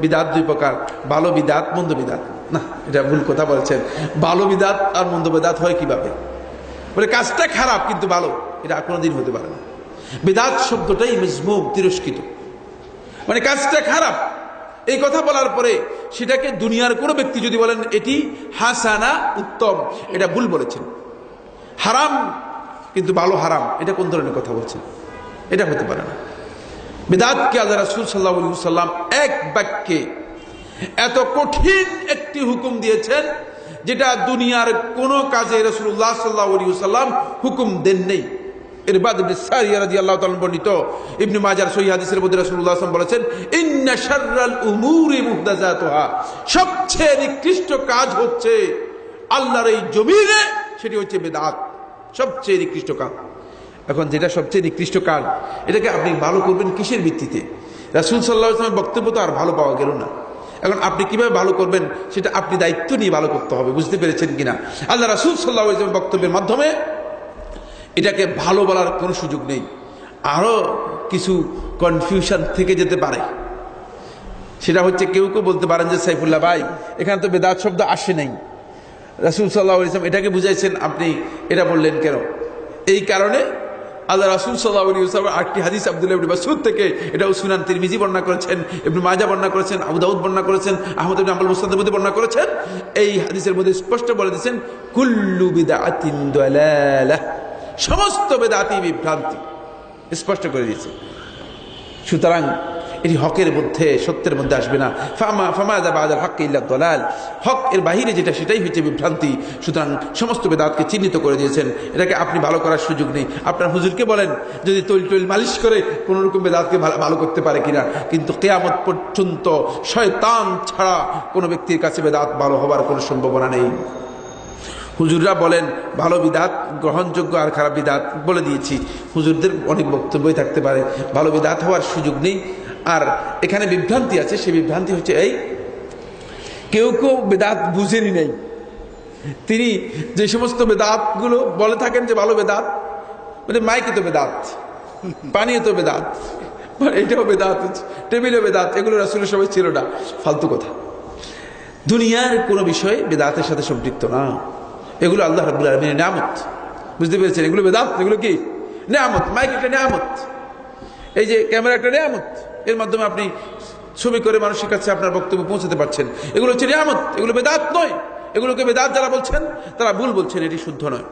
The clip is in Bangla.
বিদাত দুই প্রকার, ভালো বিদাত, মন্দ বিদাত। না, এটা ভুল কথা বলছেন। ভালো বিদাত আর মন্দ বিদাত হয় কীভাবে? বলে, কাজটা খারাপ, কিন্তু ভালো। এটা কোনোদিন হতে পারে না। বিদাত শব্দটাই মজমুম, তিরস্কৃত। মানে কাজটা খারাপ। এই কথা বলার পরে সেটাকে দুনিয়ার কোনো ব্যক্তি যদি বলেন, এটি হাসানা উত্তম। এটা ভুল বলেছেন। হারাম, কিন্তু ভালো হারাম। এটা কোন ধরনের কথা বলছেন? এটা হতে পারে না। বেদাতকে আল্লাহ রাসুল সাল্লাহ সাল্লাম এক বাক্যে এত কঠিন একটি হুকুম দিয়েছেন, যেটা দুনিয়ার কোন কাজে রসুল্লাহ সাল্লাহ সাল্লাম হুকুম দেন নেই। এর সাল্লাল্লাহু বলেছেন উমুরি সবচেয়ে নিকৃষ্ট কাজ হচ্ছে আল্লাহর এই জমিনে, সেটি হচ্ছে বেদাত, সবচেয়ে নিকৃষ্ট কাজ। এখন যেটা সবচেয়ে নিকৃষ্ট কাজ এটাকে আপনি ভালো করবেন কিসের ভিত্তিতে? রাসুল সাল্লাহ ইসলামের বক্তব্য তো আর ভালো পাওয়া গেল না। এখন আপনি কীভাবে ভালো করবেন, সেটা আপনি দায়িত্ব নিয়ে ভালো করতে হবে, বুঝতে পেরেছেন কিনা? আল্লাহ রাসুল সাল্লাহ ইসলামের বক্তব্যের মাধ্যমে এটাকে ভালো বলার কোনো সুযোগ নেই। আরও কিছু কনফিউশন থেকে যেতে পারে। সেটা হচ্ছে কেউ কেউ বলতে পারেন যে, সাইফুল্লাহ ভাই, এখানে তো বেদাত শব্দ আসে নাই। রাসুল সাল্লাহ ইসলাম এটাকে বুঝাইছেন, আপনি এটা বললেন কেন? এই কারণে আল্লাহ রাসুল সাল্লাহ আটটি হাদিস আবদুল্লাহ মাসউদ থেকে, এটাও সুনান তিরমিজি বর্ণনা করেছেন, ইবনে মাজা বর্ণনা করেছেন, আবু দাউদ বর্ণনা করেছেন, আহমদ ইবনে আমল মধ্যে বর্ণনা করেছেন। এই হাদিসের মধ্যে স্পষ্ট বলে দিয়েছেন, কুল্লু দালালাহ সমস্ত বেদাতি বিভ্রান্তি। স্পষ্ট করে দিয়েছে। সুতরাং এটি হকের মধ্যে, সত্যের মধ্যে আসবে না। ফামা ফামা বাজার হক ইল্লা দলাল। হক এর বাহিরে যেটা, সেটাই হচ্ছে বিভ্রান্তি। সুতরাং সমস্ত বেদাতকে চিহ্নিত করে দিয়েছেন। এটাকে আপনি ভালো করার সুযোগ নেই। আপনার হুজুরকে বলেন, যদি তৈল টৈল মালিশ করে কোনো রকম বেদাতকে ভালো ভালো করতে পারে কিনা। কিন্তু কেয়ামত পর্যন্ত শয়তান ছাড়া কোনো ব্যক্তির কাছে বেদাত ভালো হবার কোনো সম্ভাবনা নেই। হুজুররা বলেন, ভালো বিদাত, গ্রহণযোগ্য আর খারাপ বিদাত, বলে দিয়েছি। হুজুরদের অনেক বক্তব্যই থাকতে পারে, ভালো বিদাত হওয়ার সুযোগ নেই। আর এখানে বিভ্রান্তি আছে সেই বিভ্রান্তি হচ্ছে এই, কেউ কেউ বেদাত বুঝেনি নেই। তিনি যে সমস্ত বেদাতগুলো বলে থাকেন যে ভালো বেদাত মানে মাইকে তো বেদাত, পানীয় তো বেদাত এটাও বেদাত, টেবিলও বেদাত, এগুলো আসলে সবাই ছিল না, ফালতু কথা। দুনিয়ার কোনো বিষয় বেদাতের সাথে সম্পৃক্ত না। এগুলো আল্লাহ রাবুল আলমিনের নামত বুঝতে পেরেছেন? এগুলো বেদাত, এগুলো কি? নিয়ামত, মাইক একটা নিয়ামত। এই যে ক্যামেরা একটা নিয়ামত। এর মাধ্যমে আপনি ছবি করে মানুষের কাছে আপনার বক্তব্য পৌঁছাতে পারছেন। এগুলো হচ্ছে নিয়ামত, এগুলো বেদাত নয়। এগুলোকে বেদাত যারা বলছেন, তারা ভুল বলছেন, এটি শুদ্ধ নয়।